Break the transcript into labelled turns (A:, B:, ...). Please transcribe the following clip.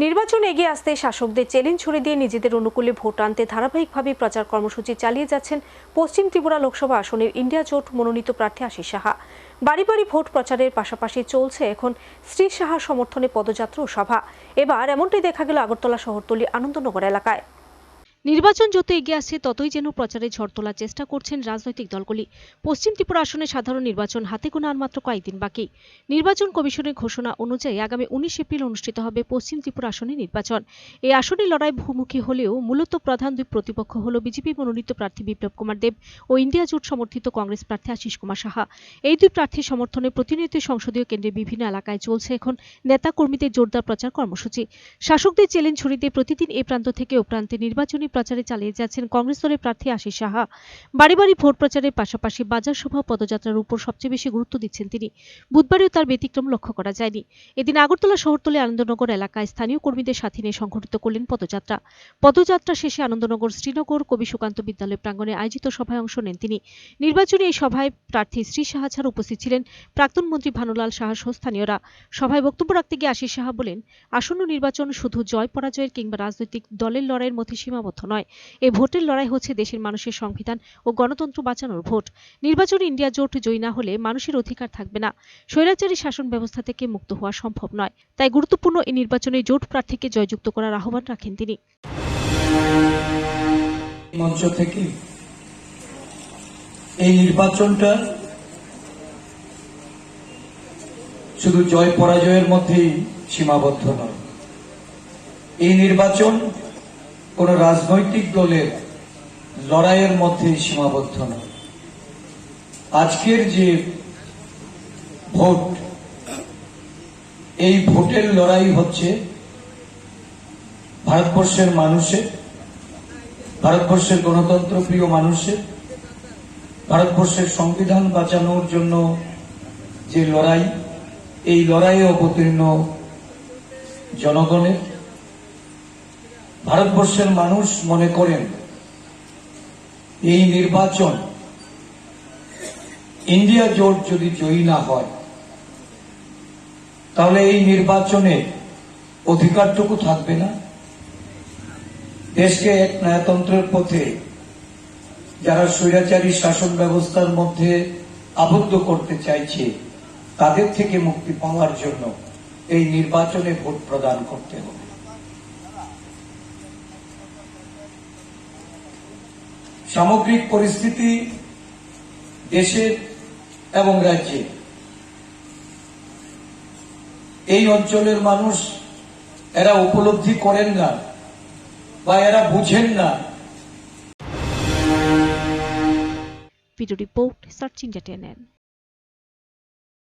A: নির্বাচন এগিয়ে আসতে শাসকদের চ্যালেঞ্জ ছুড়ে দিয়ে নিজেদের অনুকূলে ভোট আনতে ধারাবাহিকভাবে প্রচার কর্মসূচি চালিয়ে যাচ্ছেন পশ্চিম ত্রিপুরা লোকসভা আসনের ইন্ডিয়া জোট মনোনীত প্রার্থী আশিস সাহা। বাড়ি বাড়ি ভোট প্রচারের পাশাপাশি চলছে এখন শ্রী সাহা সমর্থনে পদযাত্রা ও সভা। এবার এমনটাই দেখা গেল আগরতলা শহরতলি আনন্দনগর এলাকায়। নির্বাচন যত এগিয়ে আসছে, ততই যেন প্রচারে ঝড় তোলার চেষ্টা করছেন রাজনৈতিক দলগুলি। পশ্চিম ত্রিপুরা আসনে সাধারণ নির্বাচন হাতে গোনা আর মাত্র কয়েকদিন বাকি। নির্বাচন কমিশনের ঘোষণা অনুযায়ী আগামী উনিশ এপ্রিল অনুষ্ঠিত হবে পশ্চিম ত্রিপুরা আসনে নির্বাচন। এই আসনে লড়াই বহুমুখী হলেও মূলত প্রধান দুই প্রতিপক্ষ হল বিজেপি মনোনীত প্রার্থী বিপ্লব কুমার দেব ও ইন্ডিয়া জোট সমর্থিত কংগ্রেস প্রার্থী আশিস কুমার সাহা। এই দুই প্রার্থীর সমর্থনে প্রতিনিয়ত সংসদীয় কেন্দ্রের বিভিন্ন এলাকায় চলছে এখন নেতা কর্মীদের জোরদার প্রচার কর্মসূচি। শাসকদের চ্যালেঞ্জ ছড়িয়ে প্রতিদিন এই প্রান্ত থেকে ও প্রান্তে নির্বাচনী প্রচারে চালিয়ে যাচ্ছেন কংগ্রেস দলের প্রার্থী আশিস সাহা। বাড়ি বাড়ি ভোট প্রচারের পাশাপাশি বাজার সভা পদযাত্রার উপর সবচেয়ে বেশি গুরুত্ব দিচ্ছেন তিনি। বুধবারেও তার ব্যতিক্রম লক্ষ্য করা যায়নি। এদিন আগরতলা শহরতলি আনন্দনগর এলাকায় স্থানীয় কর্মীদের সাথে নিয়ে সংঘটিত করলেন পদযাত্রা। পদযাত্রা শেষে আনন্দনগর শ্রীনগর কবি সুকান্ত বিদ্যালয় প্রাঙ্গণে আয়োজিত সভায় অংশ নেন তিনি। নির্বাচনী এই সভায় প্রার্থী শ্রী সাহা ছাড়া উপস্থিত ছিলেন প্রাক্তন মন্ত্রী ভানুলাল সাহা সহ স্থানীয়রা। সভায় বক্তব্য রাখতে গিয়ে আশিস সাহা বলেন, আসন্ন নির্বাচন শুধু জয় পরাজয়ের কিংবা রাজনৈতিক দলের লড়াইয়ের মধ্যে সীমাবদ্ধ। নয়। এই ভোটের লড়াই হচ্ছে দেশের মানুষের সংবিধান ও গণতন্ত্র বাঁচানোর ভোট। নির্বাচনে ইন্ডিয়া জোট জয়ী না হলে মানুষের অধিকার থাকবে না। স্বৈরাচারী শাসন ব্যবস্থা থেকে মুক্ত হওয়া সম্ভব নয়। তাই গুরুত্বপূর্ণ এই নির্বাচনে জোট প্রার্থীকে জয়যুক্ত করার আহ্বান রাখেন তিনি।
B: মঞ্চ থেকে এই নির্বাচনটা শুধু জয় পরাজয়ের মধ্যেই সীমাবদ্ধ নয়। এই নির্বাচন কোন রাজনৈতিক দলের লড়াইয়ের মধ্যেই সীমাবদ্ধ নয় আজকের যে ভোট, এই ভোটের লড়াই হচ্ছে ভারতবর্ষের মানুষের, ভারতবর্ষের গণতন্ত্র প্রিয় মানুষের, ভারতবর্ষের সংবিধান বাঁচানোর জন্য যে লড়াই, এই লড়াইয়ে অবতীর্ণ জনগণের ভারতবর্ষের মানুষ মনে করেন, এই নির্বাচন ইন্ডিয়া জোট যদি জয়ী না হয়, তাহলে এই নির্বাচনে অধিকারটুকু থাকবে না? দেশকে এক ন্যায়তন্ত্রের পথে যারা স্বৈরাচারী শাসন ব্যবস্থার মধ্যে আবদ্ধ করতে চাইছে, তাদের থেকে মুক্তি পাওয়ার জন্য এই নির্বাচনে ভোট প্রদান করতে হবে। সামগ্রিক পরিস্থিতি দেশের এবং রাজ্যে। এই অঞ্চলের মানুষ এরা উপলব্ধি করেন না বা এরা বুঝেন না।
A: Video report